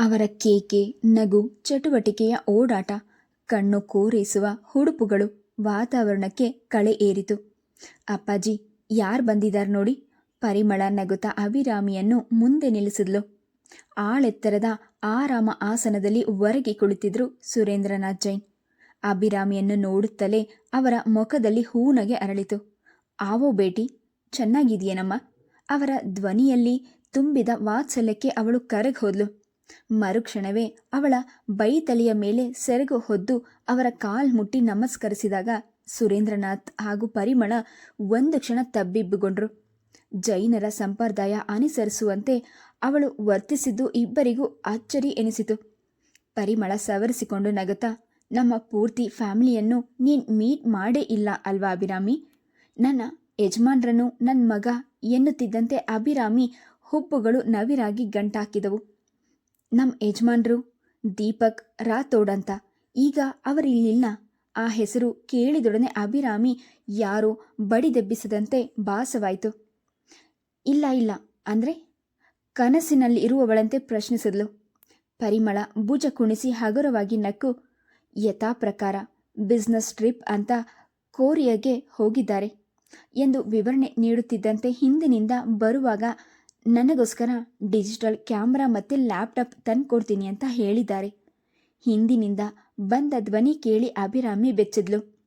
ಅವರ ಕೇಕೆ, ನಗು, ಚಟುವಟಿಕೆಯ ಓಡಾಟ, ಕಣ್ಣು ಕೋರೈಸುವ ಹುಡುಪುಗಳು ವಾತಾವರಣಕ್ಕೆ ಕಳೆ ಏರಿತು. ಅಪ್ಪಾಜಿ, ಯಾರು ಬಂದಿದ್ದಾರೆ ನೋಡಿ? ಪರಿಮಳ ನಗುತ್ತಾ ಅಭಿರಾಮಿಯನ್ನು ಮುಂದೆ ನಿಲ್ಲಿಸಿದ್ಲು. ಆಳೆತ್ತರದ ಆರಾಮ ಆಸನದಲ್ಲಿ ಹೊರಗೆ ಕುಳಿತಿದ್ರು ಸುರೇಂದ್ರನಾಥ್ ಜೈನ್. ಅಭಿರಾಮಿಯನ್ನು ನೋಡುತ್ತಲೇ ಅವರ ಮುಖದಲ್ಲಿ ಹೂನಗೆ ಅರಳಿತು. ಆವೋ ಬೇಟಿ, ಚೆನ್ನಾಗಿದೆಯೇನಮ್ಮ? ಅವರ ಧ್ವನಿಯಲ್ಲಿ ತುಂಬಿದ ವಾತ್ಸಲ್ಯಕ್ಕೆ ಅವಳು ಕರಗಿ ಹೋದ್ಲು. ಮರುಕ್ಷಣವೇ ಅವಳ ಬೈತಲೆಯ ಮೇಲೆ ಸೆರಗು ಹೊದ್ದು ಅವರ ಕಾಲ್ ಮುಟ್ಟಿ ನಮಸ್ಕರಿಸಿದಾಗ ಸುರೇಂದ್ರನಾಥ್ ಹಾಗೂ ಪರಿಮಳ ಒಂದು ಕ್ಷಣ ತಬ್ಬಿಬ್ಬುಗೊಂಡ್ರು. ಜೈನರ ಸಂಪ್ರದಾಯ ಅನುಸರಿಸುವಂತೆ ಅವಳು ವರ್ತಿಸಿದ್ದು ಇಬ್ಬರಿಗೂ ಅಚ್ಚರಿ ಎನಿಸಿತು. ಪರಿಮಳ ಸವರಿಸಿಕೊಂಡು ನಗತ ನಮ್ಮ ಪೂರ್ತಿ ಫ್ಯಾಮಿಲಿಯನ್ನು ನೀನು ಮೀಟ್ ಮಾಡೇ ಇಲ್ಲ ಅಲ್ವಾ ಅಭಿರಾಮಿ? ನನ್ನ ಯಜಮಾನ್ರನ್ನು ನನ್ನ ಮಗ ಎನ್ನುತ್ತಿದ್ದಂತೆ ಅಭಿರಾಮಿ ಹುಬ್ಬುಗಳು ನವಿರಾಗಿ ಗಂಟಾಕಿದವು. ನಮ್ಮ ಯಜಮಾನ್ರು ದೀಪಕ್, ರಾಥೋಡ್ ಅಂತ. ಈಗ ಅವರಿಲ್ಲಿಲ್ಲ ಆ ಹೆಸರು ಕೇಳಿದೊಡನೆ ಅಭಿರಾಮಿ ಯಾರೋ ಬಡಿದೆಬ್ಬಿಸದಂತೆ ಭಾಸವಾಯಿತು. ಇಲ್ಲ ಇಲ್ಲ. ಅಂದರೆ? ಕನಸಿನಲ್ಲಿ ಇರುವವಳಂತೆ ಪ್ರಶ್ನಿಸಿದ್ಲು. ಪರಿಮಳ ಭುಜ ಕುಣಿಸಿ ಹಗುರವಾಗಿ ನಕ್ಕು, ಯಥಾ ಪ್ರಕಾರ ಬಿಸ್ನೆಸ್ ಟ್ರಿಪ್ ಅಂತ ಕೋರಿಯಾಗೆ ಹೋಗಿದ್ದಾರೆ ಎಂದು ವಿವರಣೆ ನೀಡುತ್ತಿದ್ದಂತೆ ಹಿಂದಿನಿಂದ ಬರುವಾಗ ನನಗೋಸ್ಕರ ಡಿಜಿಟಲ್ ಕ್ಯಾಮ್ರಾ ಮತ್ತು ಲ್ಯಾಪ್ಟಾಪ್ ತಂದ್ಕೊಡ್ತೀನಿ ಅಂತ ಹೇಳಿದ್ದಾರೆ. ಹಿಂದಿನಿಂದ ಬಂದ ಧ್ವನಿ ಕೇಳಿ ಅಭಿರಾಮಿ ಬೆಚ್ಚಿದ್ಲು.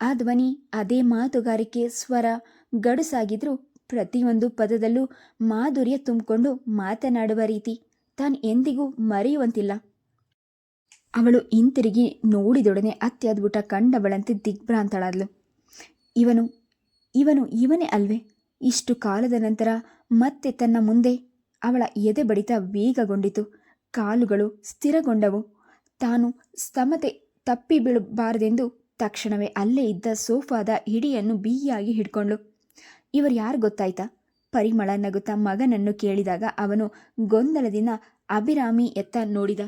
ಆ ಧ್ವನಿ, ಅದೇ ಮಾತುಗಾರಿಕೆ ಸ್ವರ ಗಡುಸಾಗಿದ್ರೂ ಪ್ರತಿಯೊಂದು ಪದದಲ್ಲೂ ಮಾಧುರ್ಯ ತುಂಬಿಕೊಂಡು ಮಾತನಾಡುವ ರೀತಿ ತಾನು ಎಂದಿಗೂ ಮರೆಯುವಂತಿಲ್ಲ. ಅವಳು ಹಿಂತಿರುಗಿ ನೋಡಿದೊಡನೆ ಅತ್ಯದ್ಭುತ ಕಂಡವಳಂತೆ ದಿಗ್ಭ್ರಾಂತಳಾದ್ಲು. ಇವನು ಇವನು, ಇವನೇ ಅಲ್ವೇ? ಇಷ್ಟು ಕಾಲದ ನಂತರ ಮತ್ತೆ ತನ್ನ ಮುಂದೆ ಅವಳ ಎದೆ ಬಡಿತ ವೇಗಗೊಂಡಿತು. ಕಾಲುಗಳು ಸ್ಥಿರಗೊಂಡವು. ತಾನು ಸ್ತಮತೆ ತಪ್ಪಿ ಬೀಳಬಾರದೆಂದು ತಕ್ಷಣವೇ ಅಲ್ಲೇ ಇದ್ದ ಸೋಫಾದ ಹಿಡಿಯನ್ನು ಬಿಗಿಯಾಗಿ ಹಿಡ್ಕೊಂಡ್ಳು. ಇವರು ಯಾರು ಗೊತ್ತಾಯ್ತಾ? ಪರಿಮಳ ನಗುತ್ತ ಮಗನನ್ನು ಕೇಳಿದಾಗ ಅವನು ಗೊಂದಲದಿಂದ ಅಭಿರಾಮಿ ಎತ್ತ ನೋಡಿದ.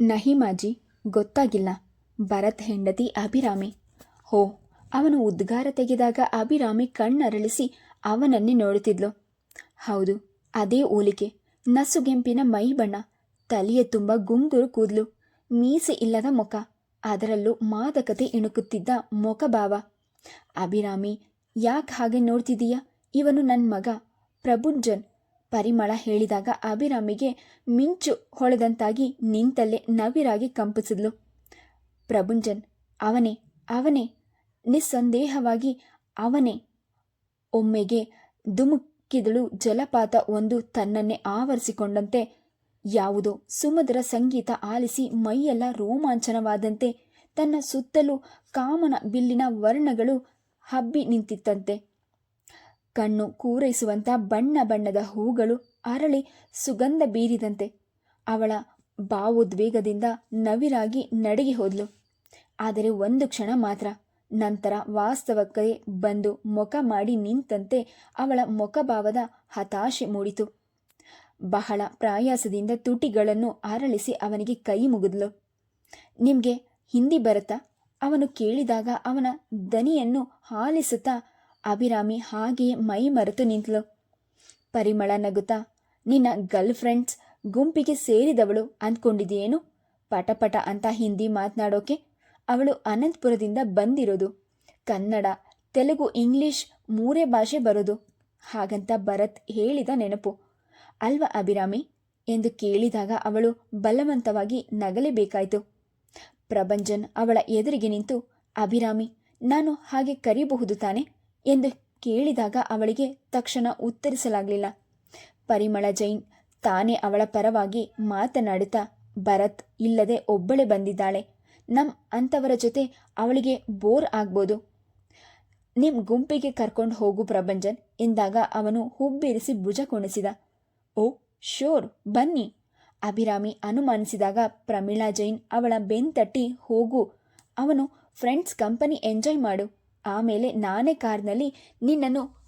ನಹಿಮಾಜಿ, ಗೊತ್ತಾಗಿಲ್ಲ. ಭರತ್ ಹೆಂಡತಿ ಅಭಿರಾಮಿ. ಹೋ, ಅವನು ಉದ್ಗಾರ ತೆಗೆದಾಗ ಅಭಿರಾಮಿ ಕಣ್ಣರಳಿಸಿ ಅವನನ್ನೇ ನೋಡುತ್ತಿದ್ಲು. ಹೌದು, ಅದೇ ಹೋಲಿಕೆ. ನಸುಗೆಂಪಿನ ಮೈ ಬಣ್ಣ, ತಲೆಯ ತುಂಬ ಗುಂಗುರು ಕೂದಲು, ಮೀಸೆ ಇಲ್ಲದ ಮುಖ, ಅದರಲ್ಲೂ ಮಾದಕತೆ ಇಣುಕುತ್ತಿದ್ದ ಮುಖಭಾವ. ಅಭಿರಾಮಿ, ಯಾಕೆ ಹಾಗೆ ನೋಡ್ತಿದೀಯ ಇವನು ನನ್ನ ಮಗ, ಪ್ರಭುಂಜನ್. ಪರಿಮಳ ಹೇಳಿದಾಗ ಅಭಿರಾಮಿಗೆ ಮಿಂಚು ಹೊಳೆದಂತಾಗಿ ನಿಂತಲ್ಲೇ ನವಿರಾಗಿ ಕಂಪಿಸಿದ್ಲು. ಪ್ರಭುಂಜನ್, ಅವನೇ ಅವನೇ, ನಿಸ್ಸಂದೇಹವಾಗಿ ಅವನೇ. ಒಮ್ಮೆಗೆ ಧುಮುಕಿದಳು ಜಲಪಾತ ಒಂದು ತನ್ನನ್ನೇ ಆವರಿಸಿಕೊಂಡಂತೆ. ಯಾವುದೋ? ಸುಮಧುರ ಸಂಗೀತ ಆಲಿಸಿ ಮೈಯೆಲ್ಲ ರೋಮಾಂಚನವಾದಂತೆ. ತನ್ನ ಸುತ್ತಲೂ ಕಾಮನ ಬಿಲ್ಲಿನ ವರ್ಣಗಳು ಹಬ್ಬಿ ನಿಂತಿತ್ತಂತೆ. ಕಣ್ಣು ಕೂರೈಸುವಂಥ ಬಣ್ಣ ಬಣ್ಣದ ಹೂಗಳು ಅರಳಿ ಸುಗಂಧ ಬೀರಿದಂತೆ. ಅವಳ ಭಾವೋದ್ವೇಗದಿಂದ ನವಿರಾಗಿ ನಡಗಿ ಹೋದ್ಲು. ಆದರೆ ಒಂದು ಕ್ಷಣ ಮಾತ್ರ ನಂತರ ವಾಸ್ತವಕ್ಕೆ ಬಂದು ಮುಖ ಮಾಡಿ ನಿಂತಂತೆ ಅವಳ ಮುಖಭಾವದ ಹತಾಶೆ ಮೂಡಿತು. ಬಹಳ ಪ್ರಾಯಾಸದಿಂದ ತುಟಿಗಳನ್ನು ಅರಳಿಸಿ ಅವನಿಗೆ ಕೈ ಮುಗಿದ್ಲು. ನಿಮಗೆ ಹಿಂದಿ ಬರುತ್ತಾ? ಅವನು ಕೇಳಿದಾಗ ಅವನ ದನಿಯನ್ನು ಹಾಲಿಸುತ್ತಾ ಅಭಿರಾಮಿ ಹಾಗೆಯೇ ಮೈ ಮರೆತು ನಿಂತಳು ಪರಿಮಳ ನಗುತ್ತಾ, ನಿನ್ನ ಗರ್ಲ್ ಫ್ರೆಂಡ್ಸ್ ಗುಂಪಿಗೆ ಸೇರಿದವಳು ಅಂದ್ಕೊಂಡಿದೆಯೇನು ಪಟಪಟ ಅಂತ ಹಿಂದಿ ಮಾತನಾಡೋಕೆ ಅವಳು ಅನಂತಪುರದಿಂದ ಬಂದಿರೋದು. ಕನ್ನಡ, ತೆಲುಗು, ಇಂಗ್ಲಿಷ್ ಮೂರೇ ಭಾಷೆ ಬರೋದು. ಹಾಗಂತ ಭರತ್ ಹೇಳಿದ ನೆನಪು. ಅಲ್ವ ಅಭಿರಾಮಿ? ಎಂದು ಕೇಳಿದಾಗ ಅವಳು ಬಲವಂತವಾಗಿ ನಗಲೇಬೇಕಾಯಿತು. ಪ್ರಭಂಜನ್ ಅವಳ ಎದುರಿಗೆ ನಿಂತು, ಅಭಿರಾಮಿ, ನಾನು ಹಾಗೆ ಕರೀಬಹುದು ತಾನೆ? ಎಂದು ಕೇಳಿದಾಗ ಅವಳಿಗೆ ತಕ್ಷಣ ಉತ್ತರಿಸಲಾಗಲಿಲ್ಲ. ಪರಿಮಳ ಜೈನ್ ತಾನೇ ಅವಳ ಪರವಾಗಿ ಮಾತನಾಡುತ್ತಾ, ಭರತ್ ಇಲ್ಲದೆ ಒಬ್ಬಳೇ ಬಂದಿದ್ದಾಳೆ. ನಮ್ಮ ಅಂಥವರ ಜೊತೆ ಅವಳಿಗೆ ಬೋರ್ ಆಗ್ಬೋದು. ನಿಮ್ಮ ಗುಂಪಿಗೆ ಕರ್ಕೊಂಡು ಹೋಗು ಪ್ರಭಂಜನ್. ಎಂದಾಗ ಅವನು ಹುಬ್ಬೇರಿಸಿ ಭುಜ ಕುಣಿಸಿದ. ಓ ಶೋರ್ ಬನ್ನಿ. ಅಭಿರಾಮಿ ಅನುಮಾನಿಸಿದಾಗ ಪ್ರಮೀಳಾ ಜೈನ್ ಅವಳ ಬೆನ್ತಟ್ಟಿ ಹೋಗು. ಅವನು ಫ್ರೆಂಡ್ಸ್ ಕಂಪನಿ ಎಂಜಾಯ್ ಮಾಡು. ಆಮೇಲೆ ನಾನೇ ಕಾರ್ನಲ್ಲಿ ನಿನ್ನನ್ನು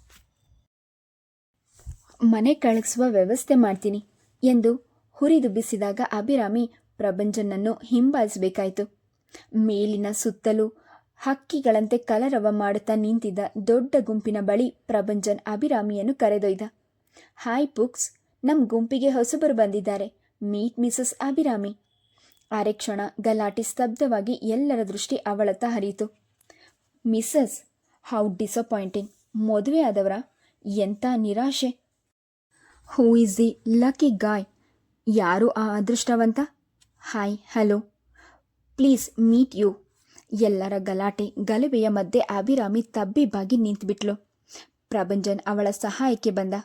ಮನೆ ಕಳಿಸುವ ವ್ಯವಸ್ಥೆ ಮಾಡ್ತೀನಿ ಎಂದು ಹುರಿದುಬ್ಬಿಸಿದಾಗ ಅಭಿರಾಮಿ ಪ್ರಭಂಜನನ್ನು ಹಿಂಬಾಲಿಸಬೇಕಾಯಿತು. ಮೇಲಿನ ಸುತ್ತಲೂ ಹಕ್ಕಿಗಳಂತೆ ಕಲರವ ಮಾಡುತ್ತಾ ನಿಂತಿದ್ದ ದೊಡ್ಡ ಗುಂಪಿನ ಬಳಿ ಪ್ರಭಂಜನ್ ಅಭಿರಾಮಿಯನ್ನು ಕರೆದೊಯ್ದ. ಹಾಯ್ ಪುಕ್ಸ್ ನಮ್ಮ ಗುಂಪಿಗೆ ಹೊಸಬರು ಬಂದಿದ್ದಾರೆ. Meet Mrs Abhirami. ಅರೆ ಕ್ಷಣ ಗಲಾಟೆ ಸ್ತಬ್ಧವಾಗಿ ಎಲ್ಲರ ದೃಷ್ಟಿ ಅವಳತ್ತ ಹರಿಯಿತು. Mrs, how disappointing. ಮದುವೆ ಆದವರ? ಎಂಥ ನಿರಾಶೆ? Who is the lucky guy? ಯಾರು ಆ ಅದೃಷ್ಟವಂತ? Hi, hello. Please meet you. ಎಲ್ಲರ ಗಲಾಟೆ, ಗಲಭೆಯ ಮಧ್ಯೆ ಅಭಿರಾಮಿ ತಬ್ಬಿಬ್ಬಾಗಿ ನಿಂತುಬಿಟ್ಲು. ಪ್ರಭಂಜನ್ ಅವಳ ಸಹಾಯಕ್ಕೆ ಬಂದ.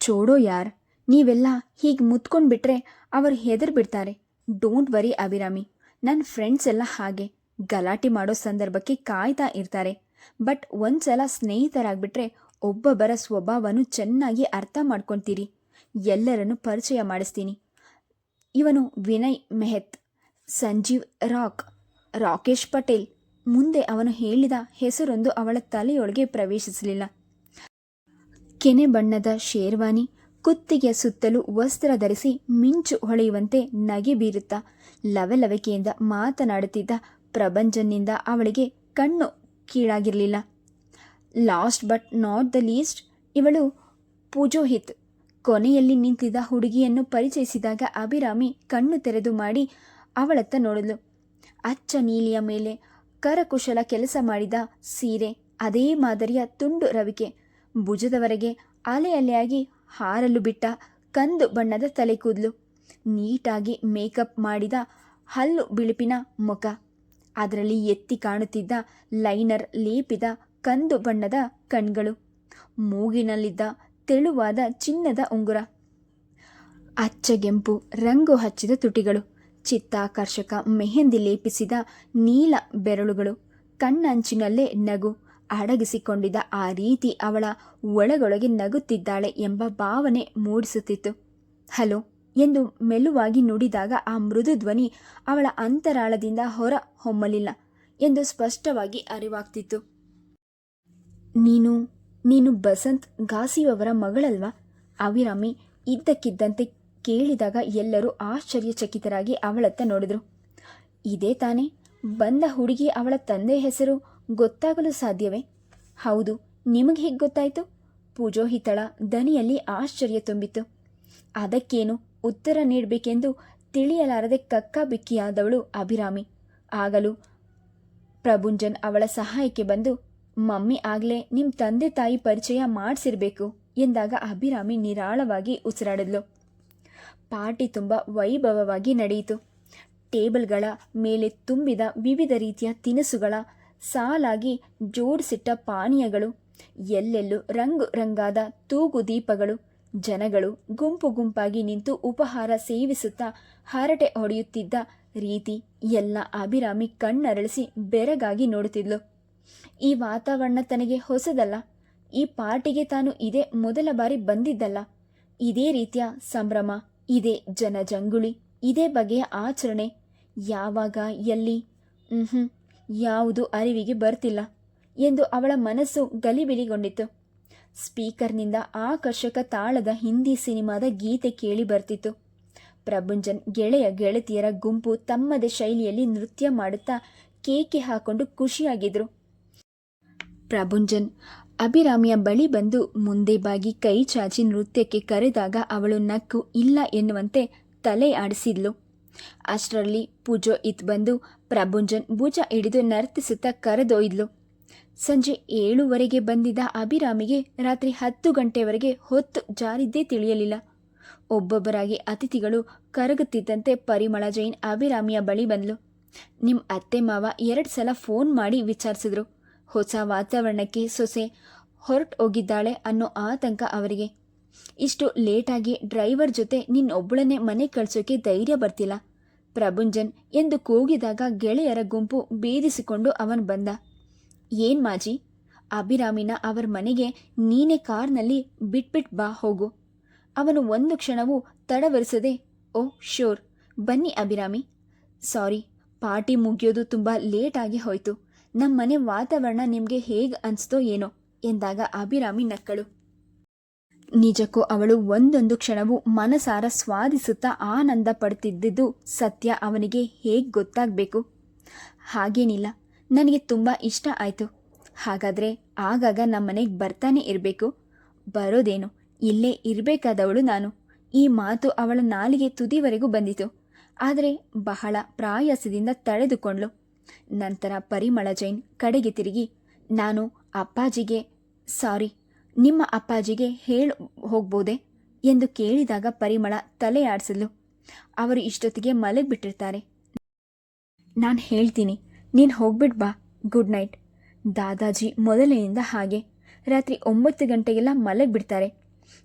ಚೋಡೋ ಯಾರ್, ನೀವೆಲ್ಲ ಹೀಗೆ ಮುತ್ಕೊಂಡ್ಬಿಟ್ರೆ ಅವರು ಹೆದರ್ ಬಿಡ್ತಾರೆ ಡೋಂಟ್ ವರಿ ಅಭಿರಾಮಿ ನನ್ನ ಫ್ರೆಂಡ್ಸ್ ಎಲ್ಲ ಹಾಗೆ. ಗಲಾಟೆ ಮಾಡೋ ಸಂದರ್ಭಕ್ಕೆ ಕಾಯ್ತಾ ಇರ್ತಾರೆ. ಬಟ್ ಒಂದ್ಸಲ ಸ್ನೇಹಿತರಾಗ್ಬಿಟ್ರೆ ಒಬ್ಬೊಬ್ಬರ ಸ್ವಭಾವನು ಚೆನ್ನಾಗಿ ಅರ್ಥ ಮಾಡ್ಕೊಳ್ತೀರಿ ಎಲ್ಲರನ್ನು ಪರಿಚಯ ಮಾಡಿಸ್ತೀನಿ. ಇವನು ವಿನಯ್ ಮೆಹತ್. ಸಂಜೀವ್ ರಾಕ್, ರಾಕೇಶ್ ಪಟೇಲ್ ಮುಂದೆ ಅವನು ಹೇಳಿದ ಹೆಸರೊಂದು ಅವಳ ತಲೆಯೊಳಗೆ ಪ್ರವೇಶಿಸಲಿಲ್ಲ. ಕೆನೆ ಬಣ್ಣದ ಶೇರ್ವಾನಿ ಕುತ್ತಿಗೆಯ ಸುತ್ತಲೂ ವಸ್ತ್ರ ಧರಿಸಿ ಮಿಂಚು ಹೊಳೆಯುವಂತೆ ನಗೆ ಬೀರುತ್ತಾ ಲವಲವಿಕೆಯಿಂದ ಮಾತನಾಡುತ್ತಿದ್ದ ಪ್ರಭಂಜನ್ನಿಂದ ಅವಳಿಗೆ ಕಣ್ಣು ಕೀಳಾಗಿರಲಿಲ್ಲ. Last but not the least, ಇವಳು ಪೂಜೋಹಿತ್ ಕೊನೆಯಲ್ಲಿ ನಿಂತಿದ್ದ ಹುಡುಗಿಯನ್ನು ಪರಿಚಯಿಸಿದಾಗ ಅಭಿರಾಮಿ ಕಣ್ಣು ತೆರೆದು ಮಾಡಿ ಅವಳತ್ತ ನೋಡಲು ಅಚ್ಚ ನೀಲಿಯ ಮೇಲೆ ಕರಕುಶಲ ಕೆಲಸ ಮಾಡಿದ ಸೀರೆ, ಅದೇ ಮಾದರಿಯ ತುಂಡು ರವಿಕೆ. ಭುಜದವರೆಗೆ ಅಲೆ ಅಲೆಯಾಗಿ ಹಾರಲು ಬಿಟ್ಟ ಕಂದು ಬಣ್ಣದ ತಲೆ ಕೂದಲು. ನೀಟಾಗಿ ಮೇಕಪ್ ಮಾಡಿದ ಹಲ್ಲು ಬಿಳುಪಿನ ಮುಖ. ಅದರಲ್ಲಿ ಎತ್ತಿ ಕಾಣುತ್ತಿದ್ದ ಲೈನರ್ ಲೇಪಿದ ಕಂದು ಬಣ್ಣದ ಕಣ್ಗಳು. ಮೂಗಿನಲ್ಲಿದ್ದ ತೆಳುವಾದ ಚಿನ್ನದ ಉಂಗುರ. ಅಚ್ಚಗೆಂಪು ರಂಗು ಹಚ್ಚಿದ ತುಟಿಗಳು. ಚಿತ್ತಾಕರ್ಷಕ ಮೆಹೆಂದಿ ಲೇಪಿಸಿದ ನೀಲ ಬೆರಳುಗಳು ಕಣ್ಣಂಚಿನಲ್ಲೇ ನಗು ಅಡಗಿಸಿಕೊಂಡಿದ್ದ ಆ ರೀತಿ ಅವಳ ಒಳಗೊಳಗೆ ನಗುತ್ತಿದ್ದಾಳೆ ಎಂಬ ಭಾವನೆ ಮೂಡಿಸುತ್ತಿತ್ತು. ಹಲೋ ಎಂದು ಮೆಲುವಾಗಿ ನುಡಿದಾಗ ಆ ಮೃದು ಧ್ವನಿ ಅವಳ ಅಂತರಾಳದಿಂದ ಹೊರ ಹೊಮ್ಮಲಿಲ್ಲ ಎಂದು ಸ್ಪಷ್ಟವಾಗಿ ಅರಿವಾಗ್ತಿತ್ತು. ನೀನು ನೀನು ಬಸಂತ್ ಘಾಸಿಯವರ ಮಗಳಲ್ವಾ? ಅವಿರಾಮಿ ಇದ್ದಕ್ಕಿದ್ದಂತೆ ಕೇಳಿದಾಗ ಎಲ್ಲರೂ ಆಶ್ಚರ್ಯಚಕಿತರಾಗಿ ಅವಳತ್ತ ನೋಡಿದರು. ಇದೇ ತಾನೇ, ಬಂದ ಹುಡುಗಿ ಅವಳ ತಂದೆ ಹೆಸರು ಗೊತ್ತಾಗಲು ಸಾಧ್ಯವೇ? ಹೌದು, ನಿಮಗೆ ಹೇಗೆ ಗೊತ್ತಾಯಿತು? ಪೂಜೋಹಿತಳ ದನಿಯಲ್ಲಿ ಆಶ್ಚರ್ಯ ತುಂಬಿತು ಅದಕ್ಕೇನು ಉತ್ತರ ನೀಡಬೇಕೆಂದು ತಿಳಿಯಲಾರದೆ ಕಕ್ಕ ಬಿಕ್ಕಿಯಾದವಳು ಅಭಿರಾಮಿ. ಆಗಲು ಪ್ರಭುಂಜನ್ ಅವಳ ಸಹಾಯಕ್ಕೆ ಬಂದು, ಮಮ್ಮಿ ಆಗ್ಲೇ ನಿಮ್ಮ ತಂದೆ ತಾಯಿ ಪರಿಚಯ ಮಾಡಿಸಿರ್ಬೇಕು ಎಂದಾಗ ಅಭಿರಾಮಿ ನಿರಾಳವಾಗಿ ಉಸಿರಾಡಿದ್ಲು. ಪಾರ್ಟಿ ತುಂಬ ವೈಭವವಾಗಿ ನಡೆಯಿತು. ಟೇಬಲ್ಗಳ ಮೇಲೆ ತುಂಬಿದ ವಿವಿಧ ರೀತಿಯ ತಿನಿಸುಗಳ ಸಾಲಾಗಿ ಜೋಡಿಸಿಟ್ಟ ಪಾನೀಯಗಳು, ಎಲ್ಲೆಲ್ಲೂ ರಂಗು ರಂಗಾದ ತೂಗು ದೀಪಗಳು, ಜನಗಳು ಗುಂಪು ಗುಂಪಾಗಿ ನಿಂತು ಉಪಹಾರ ಸೇವಿಸುತ್ತಾ ಹರಟೆ ಹೊಡೆಯುತ್ತಿದ್ದ ರೀತಿ ಎಲ್ಲ ಅಭಿರಾಮಿ ಕಣ್ಣರಳಿಸಿ ಬೆರಗಾಗಿ ನೋಡುತ್ತಿದ್ಲು. ಈ ವಾತಾವರಣ ತನಗೆ ಹೊಸದಲ್ಲ. ಈ ಪಾರ್ಟಿಗೆ ತಾನು ಇದೇ ಮೊದಲ ಬಾರಿ ಬಂದಿದ್ದಲ್ಲ. ಇದೇ ರೀತಿಯ ಸಂಭ್ರಮ ಇದೇ ಜನಜಂಗುಳಿ ಇದೇ ಬಗೆಯ ಆಚರಣೆ. ಯಾವಾಗ, ಎಲ್ಲಿ? ಹ್ಞೂ ಯಾವುದು ಅರಿವಿಗೆ ಬರ್ತಿಲ್ಲ ಎಂದು ಅವಳ ಮನಸ್ಸು ಗಲಿಬಿಲಿಗೊಂಡಿತು. ಸ್ಪೀಕರ್ನಿಂದ ಆಕರ್ಷಕ ತಾಳದ ಹಿಂದಿ ಸಿನಿಮಾದ ಗೀತೆ ಕೇಳಿ ಬರ್ತಿತ್ತು. ಪ್ರಭುಂಜನ್ ಗೆಳೆಯ ಗೆಳತಿಯರ ಗುಂಪು ತಮ್ಮದೇ ಶೈಲಿಯಲ್ಲಿ ನೃತ್ಯ ಮಾಡುತ್ತಾ ಕೇಕೆ ಹಾಕೊಂಡು ಖುಷಿಯಾಗಿದ್ರು. ಪ್ರಭುಂಜನ್ ಅಭಿರಾಮಿಯ ಬಳಿ ಬಂದು ಮುಂದೆ ಬಾಗಿ ಕೈ ಚಾಚಿ ನೃತ್ಯಕ್ಕೆ ಕರೆದಾಗ ಅವಳು ನಕ್ಕು ಇಲ್ಲ ಎನ್ನುವಂತೆ ತಲೆ ಆಡಿಸಿದ್ಲು. ಅಷ್ಟರಲ್ಲಿ ಪೂಜೋ ಇತ್ ಬಂದು ಪ್ರಭುಂಜನ್ ಭುಜ ಹಿಡಿದು ನರ್ತಿಸುತ್ತಾ ಕರೆದೊಯ್ದ್ಲು. ಸಂಜೆ ಏಳುವರೆಗೆ ಬಂದಿದ್ದ ಅಭಿರಾಮಿಗೆ ರಾತ್ರಿ ಹತ್ತು ಗಂಟೆವರೆಗೆ ಹೊತ್ತು ಜಾರಿದ್ದೇ ತಿಳಿಯಲಿಲ್ಲ. ಒಬ್ಬೊಬ್ಬರಾಗಿ ಅತಿಥಿಗಳು ಕರಗುತ್ತಿದ್ದಂತೆ ಪರಿಮಳ ಜೈನ್ ಅಭಿರಾಮಿಯ ಬಳಿ ಬಂದ್ಲು. ನಿಮ್ಮ ಅತ್ತೆ ಮಾವ ಎರಡು ಸಲ ಫೋನ್ ಮಾಡಿ ವಿಚಾರಿಸಿದ್ರು. ಹೊಸ ವಾತಾವರಣಕ್ಕೆ ಸೊಸೆ ಹೊರಟು ಹೋಗಿದ್ದಾಳೆ ಅನ್ನೋ ಆತಂಕ ಅವರಿಗೆ. ಇಷ್ಟು ಲೇಟಾಗಿ ಡ್ರೈವರ್ ಜೊತೆ ನಿನ್ನೊಬ್ಬಳನ್ನೇ ಮನೆ ಕಳಿಸೋಕೆ ಧೈರ್ಯ ಬರ್ತಿಲ್ಲ. ಪ್ರಭುಂಜನ್ ಎಂದು ಕೂಗಿದಾಗ ಗೆಳೆಯರ ಗುಂಪು ಬೇಧಿಸಿಕೊಂಡು ಅವನು ಬಂದ. ಏನ್ ಮಾಜಿ? ಅಭಿರಾಮಿನ ಅವರ ಮನೆಗೆ ನೀನೇ ಕಾರ್ನಲ್ಲಿ ಬಿಟ್ಬಿಟ್ ಬಾ ಹೋಗು. ಅವನು ಒಂದು ಕ್ಷಣವೂ ತಡವರಿಸದೆ, ಓ ಶೋರ್ ಬನ್ನಿ ಅಭಿರಾಮಿ. ಸಾರಿ, ಪಾರ್ಟಿ ಮುಗಿಯೋದು ತುಂಬ ಲೇಟಾಗಿ ಹೋಯ್ತು. ನಮ್ಮ ಮನೆ ವಾತಾವರಣ ನಿಮಗೆ ಹೇಗೆ ಅನಿಸ್ತೋ ಏನೋ ಎಂದಾಗ ಅಭಿರಾಮಿ ನಕ್ಕಳು. ನಿಜಕ್ಕೂ ಅವಳು ಒಂದೊಂದು ಕ್ಷಣವೂ ಮನಸಾರ ಸ್ವಾದಿಸುತ್ತಾ ಆನಂದ ಪಡ್ತಿದ್ದಿದ್ದು ಸತ್ಯ ಅವನಿಗೆ ಹೇಗೆ ಗೊತ್ತಾಗಬೇಕು? ಹಾಗೇನಿಲ್ಲ, ನನಗೆ ತುಂಬ ಇಷ್ಟ ಆಯಿತು. ಹಾಗಾದರೆ ಆಗಾಗ ನಮ್ಮನೆಗೆ ಬರ್ತಾನೆ ಇರಬೇಕು. ಬರೋದೇನು, ಇಲ್ಲೇ ಇರಬೇಕಾದವಳು ನಾನು. ಈ ಮಾತು ಅವಳ ನಾಲಿಗೆ ತುದಿವರೆಗೂ ಬಂದಿತು. ಆದರೆ ಬಹಳ ಪ್ರಾಯಾಸದಿಂದ ತಡೆದುಕೊಂಡ್ಳು. ನಂತರ ಪರಿಮಳ ಜೈನ್ ಕಡೆಗೆ ತಿರುಗಿ, ನಾನು ಅಪ್ಪಾಜಿಗೆ, ಸಾರಿ, ನಿಮ್ಮ ಅಪ್ಪಾಜಿಗೆ ಹೇಳಿ ಹೋಗ್ಬೋದೆ? ಎಂದು ಕೇಳಿದಾಗ ಪರಿಮಳ ತಲೆ ಆಡಿಸಿದ್ಲು. ಅವರು ಇಷ್ಟೊತ್ತಿಗೆ ಮಲಗಿಬಿಟ್ಟಿರ್ತಾರೆ ನಾನು ಹೇಳ್ತೀನಿ, ನೀನು ಹೋಗ್ಬಿಟ್ ಬಾ, ಗುಡ್ ನೈಟ್. ದಾದಾಜಿ ಮೊದಲಿನಿಂದ ಹಾಗೆ, ರಾತ್ರಿ ಒಂಬತ್ತು ಗಂಟೆಗೆಲ್ಲ ಮಲಗಿಬಿಡ್ತಾರೆ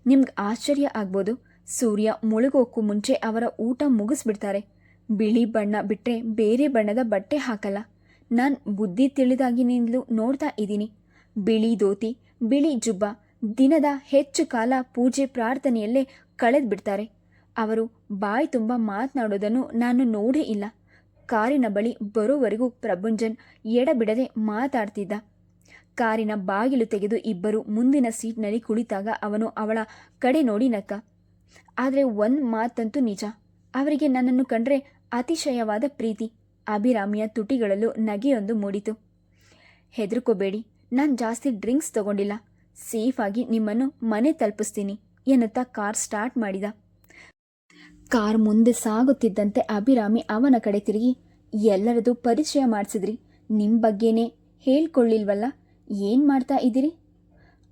ನಿಮ್ಗೆ ಆಶ್ಚರ್ಯ ಆಗ್ಬೋದು, ಸೂರ್ಯ ಮುಳುಗೋಕ್ಕೂ ಮುಂಚೆ ಅವರ ಊಟ ಮುಗಿಸ್ಬಿಡ್ತಾರೆ. ಬಿಳಿ ಬಣ್ಣ ಬಿಟ್ಟರೆ ಬೇರೆ ಬಣ್ಣದ ಬಟ್ಟೆ ಹಾಕಲ್ಲ. ನಾನು ಬುದ್ಧಿ ತಿಳಿದಾಗಿನಿಂದಲೂ ನೋಡ್ತಾ ಇದ್ದೀನಿ. ಬಿಳಿ ಧೋತಿ, ಬಿಳಿ ಜುಬ್ಬ, ದಿನದ ಹೆಚ್ಚು ಕಾಲ ಪೂಜೆ ಪ್ರಾರ್ಥನೆಯಲ್ಲೇ ಕಳೆದು ಬಿಡ್ತಾರೆ ಅವರು ಬಾಯಿ ತುಂಬ ಮಾತನಾಡೋದನ್ನು ನಾನು ನೋಡೇ ಇಲ್ಲ. ಕಾರಿನ ಬಳಿ ಬರೋವರೆಗೂ ಪ್ರಭುಂಜನ್ ಎಡಬಿಡದೆ ಮಾತಾಡ್ತಿದ್ದ. ಕಾರಿನ ಬಾಗಿಲು ತೆಗೆದು ಇಬ್ಬರು ಮುಂದಿನ ಸೀಟ್ನಲ್ಲಿ ಕುಳಿತಾಗ ಅವನು ಅವಳ ಕಡೆ ನೋಡಿ ನಕ್ಕ. ಆದರೆ ಒಂದು ಮಾತಂತೂ ನಿಜ. ಅವರಿಗೆ ನನ್ನನ್ನು ಕಂಡ್ರೆ ಅತಿಶಯವಾದ ಪ್ರೀತಿ. ಅಭಿರಾಮಿಯ ತುಟಿಗಳಲ್ಲೂ ನಗೆಯೊಂದು ಮೂಡಿತು. ಹೆದರ್ಕೋಬೇಡಿ, ನಾನು ಜಾಸ್ತಿ ಡ್ರಿಂಕ್ಸ್ ತಗೊಂಡಿಲ್ಲ. ಸೇಫಾಗಿ ನಿಮ್ಮನ್ನು ಮನೆ ತಲುಪಿಸ್ತೀನಿ ಎನ್ನುತ್ತಾ ಕಾರ್ ಸ್ಟಾರ್ಟ್ ಮಾಡಿದ. ಕಾರ್ ಮುಂದೆ ಸಾಗುತ್ತಿದ್ದಂತೆ ಅಭಿರಾಮಿ ಅವನ ಕಡೆ ತಿರುಗಿ, ಎಲ್ಲರದು ಪರಿಚಯ ಮಾಡಿಸಿದ್ರಿ. ನಿಮ್ಮ ಬಗ್ಗೆನೇ ಹೇಳ್ಕೊಳ್ಳಿಲ್ವಲ್ಲ? ಏನು ಮಾಡ್ತಾ ಇದ್ದೀರಿ?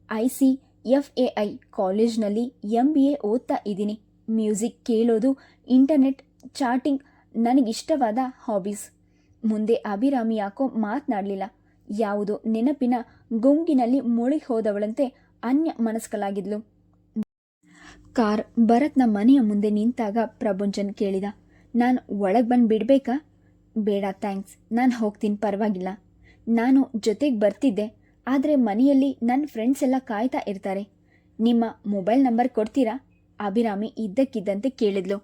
I C F A I ಕಾಲೇಜ್ನಲ್ಲಿ ಎಂ ಬಿ ಎ ಓದ್ತಾ ಇದ್ದೀನಿ. ಮ್ಯೂಸಿಕ್ ಕೇಳೋದು, ಇಂಟರ್ನೆಟ್ ಚಾಟಿಂಗ್ ನನಗಿಷ್ಟವಾದ ಹಾಬೀಸ್. ಮುಂದೆ ಅಭಿರಾಮಿ ಯಾಕೋ ಮಾತನಾಡಲಿಲ್ಲ. ಯಾವುದೋ ನೆನಪಿನ ಗುಂಗಿನಲ್ಲಿ ಮುಳುಗಿ ಹೋದವಳಂತೆ ಅನ್ಯ ಮನಸ್ಕಲಾಗಿದ್ಲು. ಕಾರ್ ಭರತ್ನ ಮನೆಯ ಮುಂದೆ ನಿಂತಾಗ ಪ್ರಭುಂಜನ್ ಕೇಳಿದ, ನಾನು ಒಳಗೆ ಬಂದು ಬಿಡಬೇಕಾ? ಬೇಡ, ಥ್ಯಾಂಕ್ಸ್. ನಾನು ಹೋಗ್ತೀನಿ, ಪರವಾಗಿಲ್ಲ. ನಾನು ಜೊತೆಗೆ ಬರ್ತಿದ್ದೆ, ಆದರೆ ಮನೆಯಲ್ಲಿ ನನ್ನ ಫ್ರೆಂಡ್ಸ್ ಎಲ್ಲ ಕಾಯ್ತಾ ಇರ್ತಾರೆ. ನಿಮ್ಮ ಮೊಬೈಲ್ ನಂಬರ್ ಕೊಡ್ತೀರಾ? ಅಭಿರಾಮಿ ಇದ್ದಕ್ಕಿದ್ದಂತೆ ಕೇಳಿದ್ಲು.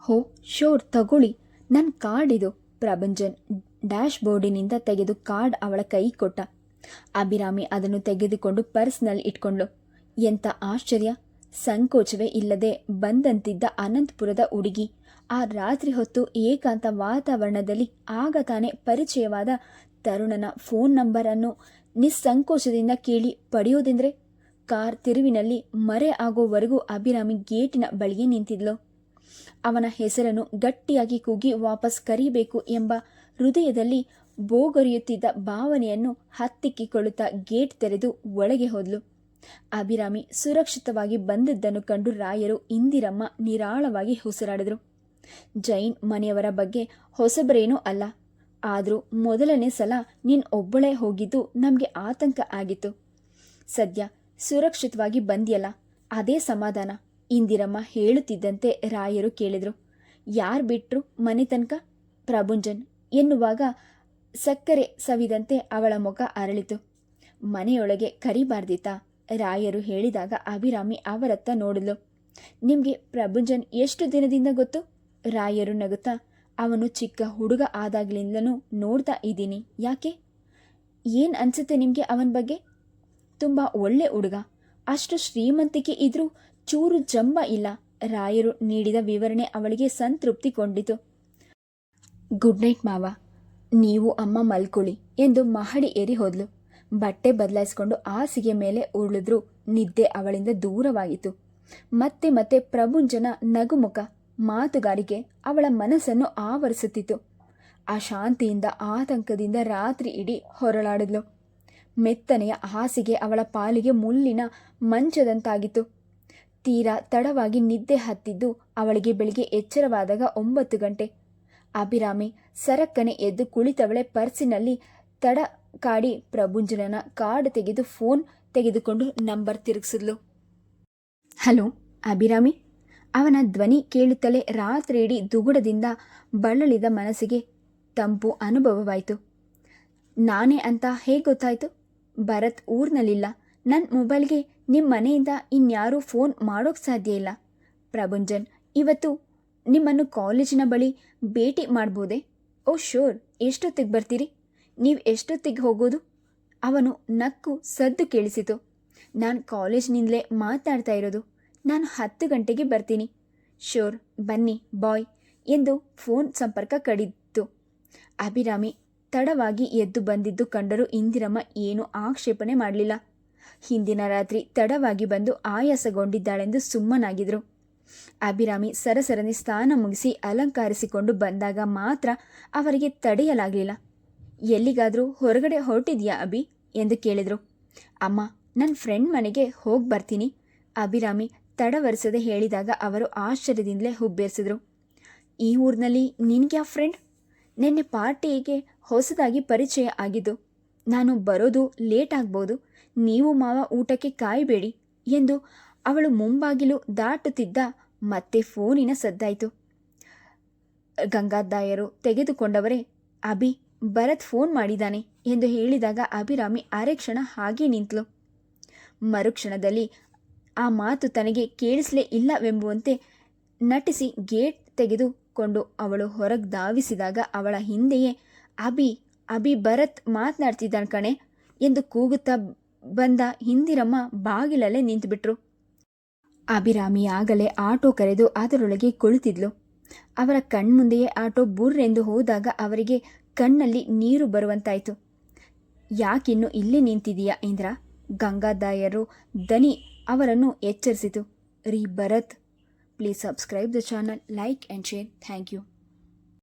ಹೋ, ಶೋರ್ ತಗೊಳ್ಳಿ. ನನ್ನ ಕಾರ್ಡ್ ಇದು. ಪ್ರಭಂಜನ್ ಡ್ಯಾಶ್ ಬೋರ್ಡಿನಿಂದ ತೆಗೆದು ಕಾರ್ಡ್ ಅವಳ ಕೈ ಕೊಟ್ಟ. ಅಭಿರಾಮಿ ಅದನ್ನು ತೆಗೆದುಕೊಂಡು ಪರ್ಸ್ನಲ್ಲಿ ಇಟ್ಕೊಂಡ್ಳು. ಎಂಥ ಆಶ್ಚರ್ಯ. ಸಂಕೋಚವೇ ಇಲ್ಲದೆ ಬಂದಂತಿದ್ದ ಅನಂತಪುರದ ಹುಡುಗಿ. ಆ ರಾತ್ರಿ ಹೊತ್ತು ಏಕಾಂತ ವಾತಾವರಣದಲ್ಲಿ ಆಗ ತಾನೇ ಪರಿಚಯವಾದ ತರುಣನ ಫೋನ್ ನಂಬರನ್ನು ನಿಸ್ಸಂಕೋಚದಿಂದ ಕೇಳಿ, ಪಡೆಯೋದೆಂದ್ರೆ? ಕಾರ್ ತಿರುವಿನಲ್ಲಿ ಮರೆ ಆಗೋವರೆಗೂ ಅಭಿರಾಮಿ ಗೇಟಿನ ಬಳಿಯೇ ನಿಂತಿದ್ಲು. ಅವನ ಹೆಸರನ್ನು ಗಟ್ಟಿಯಾಗಿ ಕೂಗಿ ವಾಪಸ್ ಕರೀಬೇಕು ಎಂಬ ಹೃದಯದಲ್ಲಿ ಬೋಗರಿಯುತ್ತಿದ್ದ ಭಾವನೆಯನ್ನು ಹತ್ತಿಕ್ಕಿಕೊಳ್ಳುತ್ತಾ ಗೇಟ್ ತೆರೆದು ಒಳಗೆ ಹೋದ್ಲು. ಅಭಿರಾಮಿ ಸುರಕ್ಷಿತವಾಗಿ ಬಂದಿದ್ದನ್ನು ಕಂಡು ರಾಯರು ಇಂದಿರಮ್ಮ ನಿರಾಳವಾಗಿ ಉಸಿರಾಡಿದರು. ಜೈನ್ ಮನೆಯವರ ಬಗ್ಗೆ ಹೊಸಬರೇನೂ ಅಲ್ಲ. ಆದರೂ ಮೊದಲನೇ ಸಲ ನೀನು ಒಬ್ಬಳೇ ಹೋಗಿದ್ದು ನಮಗೆ ಆತಂಕ ಆಗಿತ್ತು. ಸದ್ಯ ಸುರಕ್ಷಿತವಾಗಿ ಬಂದಿಯಲ್ಲ, ಅದೇ ಸಮಾಧಾನ. ಇಂದಿರಮ್ಮ ಹೇಳುತ್ತಿದ್ದಂತೆ ರಾಯರು ಕೇಳಿದರು. ಯಾರು ಬಿಟ್ರು ಮನೆ ತನಕ? ಪ್ರಭುಂಜನ್ ಎನ್ನುವಾಗ ಸಕ್ಕರೆ ಸವಿದಂತೆ ಅವಳ ಮುಖ ಅರಳಿತು. ಮನೆಯೊಳಗೆ ಕರಿಬಾರ್ದಿತ್ತಾ ರಾಯರು ಹೇಳಿದಾಗ ಅಭಿರಾಮಿ ಅವರತ್ತ ನೋಡಿದ್ಲು. ನಿಮಗೆ ಪ್ರಭುಂಜನ್ ಎಷ್ಟು ದಿನದಿಂದ ಗೊತ್ತು? ರಾಯರು ನಗುತ್ತಾ, ಅವನು ಚಿಕ್ಕ ಹುಡುಗ ಆದಾಗ್ಲಿಂದಲೂ ನೋಡ್ತಾ ಇದ್ದೀನಿ. ಯಾಕೆ? ಏನು ಅನ್ಸುತ್ತೆ ನಿಮಗೆ ಅವನ ಬಗ್ಗೆ? ತುಂಬ ಒಳ್ಳೆ ಹುಡುಗ. ಅಷ್ಟು ಶ್ರೀಮಂತಿಕೆ ಇದ್ರೂ ಚೂರು ಜಂಬ ಇಲ್ಲ. ರಾಯರು ನೀಡಿದ ವಿವರಣೆ ಅವಳಿಗೆ ಸಂತೃಪ್ತಿ ಕೊಂಡಿತು. ಗುಡ್ ನೈಟ್ ಮಾವ. ನೀವು ಅಮ್ಮ ಮಲ್ಕೊಳ್ಳಿ ಎಂದು ಮಹಡಿ ಏರಿ ಹೋದ್ಲು. ಬಟ್ಟೆ ಬದಲಾಯಿಸಿಕೊಂಡು ಹಾಸಿಗೆ ಮೇಲೆ ಉರುಳಿದ್ರು ನಿದ್ದೆ ಅವಳಿಂದ ದೂರವಾಗಿತ್ತು. ಮತ್ತೆ ಮತ್ತೆ ಪ್ರಭುಂಜನ ನಗುಮುಖ ಮಾತುಗಾರಿಕೆ ಅವಳ ಮನಸ್ಸನ್ನು ಆವರಿಸುತ್ತಿತ್ತು. ಆ ಶಾಂತಿಯಿಂದ, ಆತಂಕದಿಂದ ರಾತ್ರಿ ಇಡೀ ಹೊರಳಾಡಿದ್ಲು. ಮೆತ್ತನೆಯ ಹಾಸಿಗೆ ಅವಳ ಪಾಲಿಗೆ ಮುಳ್ಳಿನ ಮಂಚದಂತಾಗಿತ್ತು. ತೀರಾ ತಡವಾಗಿ ನಿದ್ದೆ ಹತ್ತಿದ್ದು ಅವಳಿಗೆ ಬೆಳಿಗ್ಗೆ ಎಚ್ಚರವಾದಾಗ ಒಂಬತ್ತು ಗಂಟೆ. ಅಭಿರಾಮಿ ಸರಕ್ಕನೆ ಎದ್ದು ಕುಳಿತವಳೆ ಪರ್ಸಿನಲ್ಲಿ ತಡ ಕಾಡಿ ಪ್ರಭುಂಜನನ ಕಾರ್ಡ್ ತೆಗೆದು ಫೋನ್ ತೆಗೆದುಕೊಂಡು ನಂಬರ್ ತಿರುಗಿಸಿದ್ಲು. ಹಲೋ, ಅಭಿರಾಮಿ? ಅವನ ಧ್ವನಿ ಕೇಳುತ್ತಲೇ ರಾತ್ರಿಯಿಡೀ ದುಗುಡದಿಂದ ಬಳಲಿದ ಮನಸ್ಸಿಗೆ ತಂಪು ಅನುಭವವಾಯಿತು. ನಾನೇ ಅಂತ ಹೇಗೆ ಗೊತ್ತಾಯಿತು? ಭರತ್ ಊರ್ನಲ್ಲಿಲ್ಲ. ನನ್ನ ಮೊಬೈಲ್ಗೆ ನಿಮ್ಮ ಮನೆಯಿಂದ ಇನ್ಯಾರೂ ಫೋನ್ ಮಾಡೋಕ್ಕೆ ಸಾಧ್ಯ ಇಲ್ಲ. ಪ್ರಭುಂಜನ್, ಇವತ್ತು ನಿಮ್ಮನ್ನು ಕಾಲೇಜಿನ ಬಳಿ ಭೇಟಿ ಮಾಡ್ಬೋದೇ? ಓ ಶೋರ್ ಎಷ್ಟೊತ್ತಿಗೆ ಬರ್ತೀರಿ? ನೀವು ಎಷ್ಟೊತ್ತಿಗೆ ಹೋಗೋದು? ಅವನು ನಕ್ಕು ಸದ್ದು ಕೇಳಿಸಿತು. ನಾನು ಕಾಲೇಜ್ನಿಂದಲೇ ಮಾತಾಡ್ತಾ ಇರೋದು. ನಾನು ಹತ್ತು ಗಂಟೆಗೆ ಬರ್ತೀನಿ. ಶೋರ್ ಬನ್ನಿ, ಬಾಯ್, ಎಂದು ಫೋನ್ ಸಂಪರ್ಕ ಕಡಿತು. ಅಭಿರಾಮಿ ತಡವಾಗಿ ಎದ್ದು ಬಂದಿದ್ದು ಕಂಡರೂ ಇಂದಿರಮ್ಮ ಏನೂ ಆಕ್ಷೇಪಣೆ ಮಾಡಲಿಲ್ಲ. ಹಿಂದಿನ ರಾತ್ರಿ ತಡವಾಗಿ ಬಂದು ಆಯಾಸಗೊಂಡಿದ್ದಾಳೆಂದು ಸುಮ್ಮನಾಗಿದ್ರು. ಅಭಿರಾಮಿ ಸರಸರನೆ ಸ್ನಾನ ಮುಗಿಸಿ ಅಲಂಕರಿಸಿಕೊಂಡು ಬಂದಾಗ ಮಾತ್ರ ಅವರಿಗೆ ತಡೆಯಲಾಗಲಿಲ್ಲ. ಎಲ್ಲಿಗಾದರೂ ಹೊರಗಡೆ ಹೊರಟಿದ್ಯಾ ಅಭಿ? ಎಂದು ಕೇಳಿದರು. ಅಮ್ಮ ನನ್ನ ಫ್ರೆಂಡ್ ಮನೆಗೆ ಹೋಗಿ ಬರ್ತೀನಿ, ಅಭಿರಾಮಿ ತಡವರಿಸದೆ ಹೇಳಿದಾಗ ಅವರು ಆಶ್ಚರ್ಯದಿಂದಲೇ ಹುಬ್ಬೇರಿಸಿದರು. ಈ ಊರಿನಲ್ಲಿ ನಿನಗೆ ಆ ಫ್ರೆಂಡ್? ನಿನ್ನೆ ಪಾರ್ಟಿಗೆ ಹೊಸದಾಗಿ ಪರಿಚಯ ಆಗಿದ್ದು ನಾನು ಬರೋದು ಲೇಟ್ ಆಗ್ಬೋದು. ನೀವು ಮಾವ ಊಟಕ್ಕೆ ಕಾಯಬೇಡಿ ಎಂದು ಅವಳು ಮುಂಬಾಗಿಲು ದಾಟುತ್ತಿದ್ದ ಮತ್ತೆ ಫೋನಿನ ಸದ್ದಾಯಿತು. ಗಂಗಾದಾಯರು ತೆಗೆದುಕೊಂಡವರೇ, ಅಭಿ, ಭರತ್ ಫೋನ್ ಮಾಡಿದ್ದಾನೆ ಎಂದು ಹೇಳಿದಾಗ ಅಭಿರಾಮಿ ಅರೆ ಕ್ಷಣ ಹಾಗೇ ನಿಂತಳು ಮರುಕ್ಷಣದಲ್ಲಿ ಆ ಮಾತು ತನಗೆ ಕೇಳಿಸಲೇ ಇಲ್ಲವೆಂಬುವಂತೆ ನಟಿಸಿ ಗೇಟ್ ತೆಗೆದುಕೊಂಡು ಅವಳು ಹೊರಗೆ ಧಾವಿಸಿದಾಗ ಅವಳ ಹಿಂದೆಯೇ, ಅಭಿ ಅಭಿ ಭರತ್ ಮಾತನಾಡ್ತಿದ್ದಾನೆ ಕಣೆ ಎಂದು ಕೂಗುತ್ತಾ ಬಂದ ಹಿಂದಿರಮ್ಮ ಬಾಗಿಲಲ್ಲೇ ನಿಂತುಬಿಟ್ರು. ಅಭಿರಾಮಿ ಆಗಲೇ ಆಟೋ ಕರೆದು ಅದರೊಳಗೆ ಕುಳಿತಿದ್ಲು. ಅವರ ಕಣ್ಮುಂದೆಯೇ ಆಟೋ ಬುರ್ರೆಂದು ಹೋದಾಗ ಅವರಿಗೆ ಕಣ್ಣಲ್ಲಿ ನೀರು ಬರುವಂತಾಯಿತು. ಯಾಕಿನ್ನು ಇಲ್ಲೇ ನಿಂತಿದೀಯಾ ಇಂದ್ರ? ಗಂಗಾದಾಯರು ದನಿ ಅವರನ್ನು ಎಚ್ಚರಿಸಿತು. ರೀ Bharat please subscribe the channel like and share thank you